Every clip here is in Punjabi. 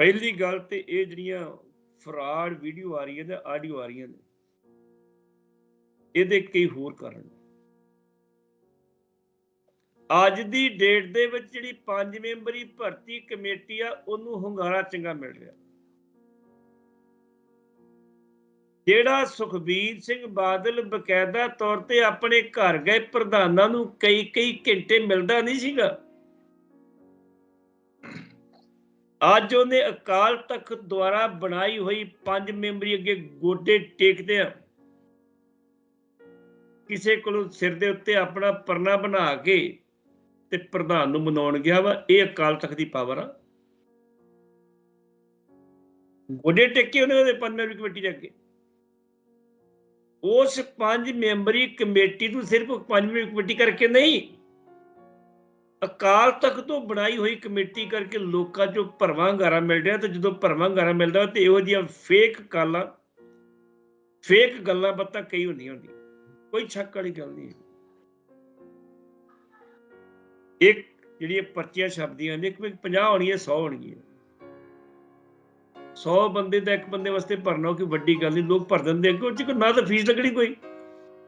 ਪਹਿਲੀ ਗੱਲ ਤੇ ਇਹ ਜਿਹੜੀਆਂ ਫਰਾਡ ਵੀਡੀਓ ਆ ਰਹੀਆਂ ਨੇ ਆਡੀਓ ਆ ਰਹੀਆਂ ਨੇ, ਇਹਦੇ ਕਈ ਹੋਰ ਕਾਰਨ ਅੱਜ ਦੀ ਡੇਟ ਦੇ ਵਿੱਚ ਜਿਹੜੀ ਪੰਜ ਮੈਂਬਰੀ ਭਰਤੀ ਕਮੇਟੀ ਆ, ਉਹਨੂੰ ਹੁੰਗਾਰਾ ਚੰਗਾ ਮਿਲ ਰਿਹਾ। ਜਿਹੜਾ ਸੁਖਬੀਰ ਸਿੰਘ ਬਾਦਲ ਬਕਾਇਦਾ ਤੌਰ ਤੇ ਆਪਣੇ ਘਰ ਗਏ, ਪ੍ਰਧਾਨਾਂ ਨੂੰ ਕਈ ਕਈ ਘੰਟੇ ਮਿਲਦਾ ਨਹੀਂ ਸੀਗਾ। ਅੱਜ ਉਹਨੇ ਅਕਾਲ ਤਖਤ ਦੁਆਰਾ ਬਣਾਈ ਹੋਈ ਪੰਜ ਮੈਂਬਰੀ ਅੱਗੇ ਗੋਡੇ ਟੇਕਦੇ ਆ। ਕਿਸੇ ਕੋਲੋਂ ਸਿਰ ਦੇ ਉੱਤੇ ਆਪਣਾ ਪਰਨਾ ਬਣਾ ਕੇ ਤੇ ਪ੍ਰਧਾਨ ਨੂੰ ਮਨਾਉਣ ਗਿਆ ਵਾ, ਇਹ ਅਕਾਲ ਤਖਤ ਦੀ ਪਾਵਰ ਆ। ਗੋਡੇ ਟੇਕੇ ਉਹਨੇ ਉਹਦੇ ਪੰਜ ਮੈਂਬਰੀ ਕਮੇਟੀ ਦੇ ਅੱਗੇ। ਉਸ ਪੰਜ ਮੈਂਬਰੀ ਕਮੇਟੀ ਨੂੰ ਸਿਰਫ ਪੰਜ ਮੈਂਬਰੀ ਕਮੇਟੀ ਕਰਕੇ ਨਹੀਂ ਅਕਾਲ ਤਖਤ ਤੋਂ ਬਣਾਈ ਹੋਈ ਕਮੇਟੀ ਕਰਕੇ ਲੋਕਾਂ ਚੋਂ ਭਰਵਾਂ ਗਾਰਾ ਮਿਲ ਰਿਹਾ ਤੇ ਜਦੋਂ ਭਰਵਾਂ ਗਾਰਾ ਮਿਲਦਾ ਤੇ ਇਹੋ ਜਿਹੀਆਂ ਫੇਕ ਕਾਲਾਂ ਫੇਕ ਗੱਲਾਂ ਬਾਤਾਂ ਕਈ ਹੁੰਦੀਆਂ ਹੁੰਦੀਆਂ। ਕੋਈ ਸ਼ੱਕ ਵਾਲੀ ਗੱਲ ਨਹੀਂ ਇੱਕ ਜਿਹੜੀਆਂ ਪਰਚੀਆਂ ਛਪਦੀਆਂ ਨੇ ਇੱਕ ਵਿੱਚ 50 ਹੋਣਗੀਆਂ 100 ਹੋਣਗੀਆਂ। 100 ਬੰਦੇ ਦਾ ਇੱਕ ਬੰਦੇ ਵਾਸਤੇ ਭਰਨਾ ਕੋਈ ਵੱਡੀ ਗੱਲ ਨਹੀਂ, ਲੋਕ ਭਰ ਦਿੰਦੇ ਅੱਗੇ, ਉਹ 'ਚ ਕੋਈ ਨਾ ਤਾਂ ਫੀਸ ਲੱਗਣੀ ਕੋਈ।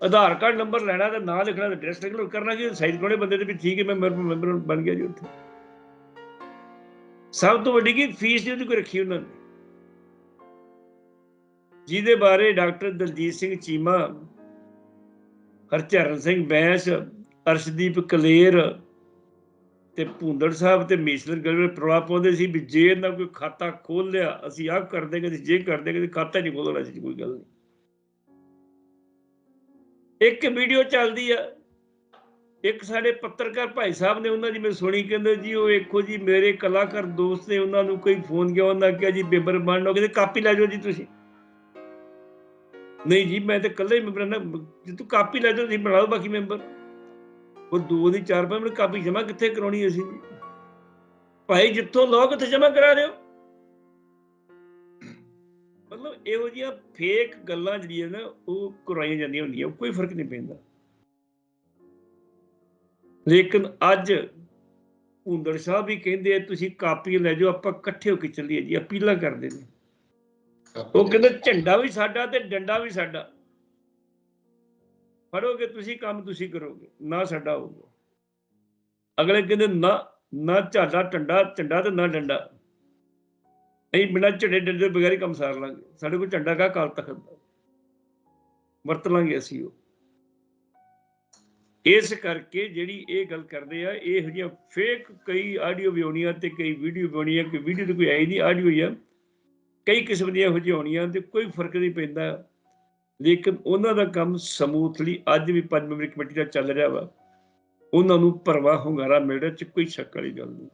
ਆਧਾਰ ਕਾਰਡ ਨੰਬਰ ਲੈਣਾ ਤੇ ਨਾਂ ਲਿਖਣਾ ਤੇ ਐਡਰੈਸ ਲਿਖਣਾ ਕਰਨਾ ਕਿ ਸਾਈਜ਼ ਕੋਲੇ ਬੰਦੇ ਦੇ ਵੀ ਠੀਕ ਹੈ, ਮੈਂ ਮੈਂਬਰ ਬਣ ਗਿਆ ਜੀ ਉੱਥੇ। ਸਭ ਤੋਂ ਵੱਡੀ ਕੀ? ਫੀਸ ਜਿਹਦੀ ਕੋਈ ਰੱਖੀ ਉਹਨਾਂ ਨੇ। ਜਿਹਦੇ ਬਾਰੇ ਡਾਕਟਰ ਦਲਜੀਤ ਸਿੰਘ ਚੀਮਾ, ਹਰਚਰਨ ਸਿੰਘ ਬੈਂਸ, ਅਰਸ਼ਦੀਪ ਕਲੇਰ ਤੇ ਭੁੰਦੜ ਸਾਹਿਬ ਤੇ ਮੀਸ਼ਲਰ ਗਲਵੇ ਪ੍ਰਵਾ ਪਾਉਂਦੇ ਸੀ ਵੀ ਜੇ ਇਹਨਾਂ ਕੋਈ ਖਾਤਾ ਖੋਲ ਲਿਆ, ਅਸੀਂ ਆਹ ਕਰ ਦੇਗੇ ਜੇ ਕਰ ਦੇਗੇ ਖਾਤਾ ਨਹੀਂ ਖੋਲਣਾ ਸੀ, ਕੋਈ ਗੱਲ ਨਹੀਂ। ਇੱਕ ਵੀਡੀਓ ਚੱਲਦੀ ਆ। ਇੱਕ ਸਾਡੇ ਪੱਤਰਕਾਰ ਭਾਈ ਸਾਹਿਬ ਨੇ ਉਹਨਾਂ ਦੀ ਮੈਂ ਸੁਣੀ, ਕਹਿੰਦੇ ਜੀ ਉਹ ਵੇਖੋ ਜੀ, ਮੇਰੇ ਕਲਾਕਾਰ ਦੋਸਤ ਨੇ ਉਹਨਾਂ ਨੂੰ ਕੋਈ ਫੋਨ ਗਿਆ ਉਹਨਾਂ ਕਿਹਾ ਜੀ ਬੇਬਰ ਬਣ ਲਓ ਕਹਿੰਦੇ ਕਾਪੀ ਲੈ ਜਾਓ ਜੀ ਤੁਸੀਂ। ਨਹੀਂ ਜੀ, ਮੈਂ ਤਾਂ ਇਕੱਲਾ ਹੀ ਮੈਂਬਰ ਨਾ, ਜੇ ਤੂੰ ਕਾਪੀ ਲੈ ਜਾਓ, ਤੁਸੀਂ ਬਣਾਓ ਬਾਕੀ ਮੈਂਬਰ। ਉਹ ਦੋ ਦੀ ਚਾਰ ਪੰਜ ਮਿੰਟ ਕਾਪੀ ਜਮਾ ਕਿੱਥੇ ਕਰਾਉਣੀ ਅਸੀਂ ਜੀ? ਭਾਈ ਜਿੱਥੋਂ ਲੋਕ ਉੱਥੇ ਜਮਾ ਕਰਾ ਦਿਓ ਮਤਲਬ ਇਹੋ ਜਿਹੀਆਂ ਫੇਕ ਗੱਲਾਂ ਜਿਹੜੀਆਂ ਨਾ ਉਹ ਕਰਾਈਆਂ ਜਾਂਦੀਆਂ ਹੁੰਦੀਆਂ ਕੋਈ ਫ਼ਰਕ ਨਹੀਂ ਪੈਂਦਾ। ਲੇਕਿਨ ਅੱਜ ਹੁੰਦੜ ਸਾਹਿਬ ਵੀ ਕਹਿੰਦੇ ਤੁਸੀਂ ਕਾਪੀ ਲੈ ਜਾਓ ਆਪਾਂ ਇਕੱਠੇ ਹੋ ਕੇ ਚੱਲੀਏ ਜੀ ਅਪੀਲਾਂ ਕਰਦੇ ਨੇ। ਉਹ ਕਹਿੰਦੇ ਝੰਡਾ ਵੀ ਸਾਡਾ ਤੇ ਡੰਡਾ ਵੀ ਸਾਡਾ। ਫੜੋਗੇ ਤੁਸੀਂ ਕੰਮ ਤੁਸੀਂ ਕਰੋਗੇ ਨਾ ਸਾਡਾ ਹੋਊਗਾ। ਅਗਲੇ ਕਹਿੰਦੇ ਨਾ ਨਾ ਝਾਡਾ ਟੰਡਾ ਝੰਡਾ ਤੇ ਨਾ ਡੰਡਾ। ਅਸੀਂ ਬਿਨਾਂ ਝੜੇ ਡੰਡੇ ਤੋਂ ਬਗੈਰ ਹੀ ਕੰਮ ਸਾਰ ਲਾਂਗੇ। ਸਾਡੇ ਕੋਲ ਝੰਡਾ ਕਾ ਕਾਲ ਤਖਤ ਵਰਤ ਲਾਂਗੇ ਅਸੀਂ ਉਹ। ਇਸ ਕਰਕੇ ਜਿਹੜੀ ਇਹ ਗੱਲ ਕਰਦੇ ਆ, ਇਹ ਜਿਹੀਆਂ ਫੇਕ ਕਈ ਆਡੀਓ ਵੀ ਆਉਣੀਆਂ ਤੇ ਕਈ ਵੀਡੀਓ ਵੀ ਆਉਣੀਆਂ ਕਿ ਵੀਡੀਓ ਤੇ ਕੋਈ ਆਈ ਨਹੀਂ ਆਡੀਓ ਆ। ਕਈ ਕਿਸਮ ਦੀਆਂ ਇਹੋ ਜਿਹੀਆਂ ਆਉਣੀਆਂ ਤੇ ਕੋਈ ਫ਼ਰਕ ਨਹੀਂ ਪੈਂਦਾ। ਲੇਕਿਨ ਉਹਨਾਂ ਦਾ ਕੰਮ ਸਮੂਥਲੀ ਅੱਜ ਵੀ ਪੰਜ ਮੈਂਬਰੀ ਕਮੇਟੀ ਦਾ ਚੱਲ ਰਿਹਾ ਵਾ। ਉਹਨਾਂ ਨੂੰ ਭਰਵਾ ਹੁੰਗਾਰਾ ਮਿਲ ਰਿਹਾ ਚ ਕੋਈ ਸ਼ੱਕ ਵਾਲੀ ਗੱਲ ਨਹੀਂ।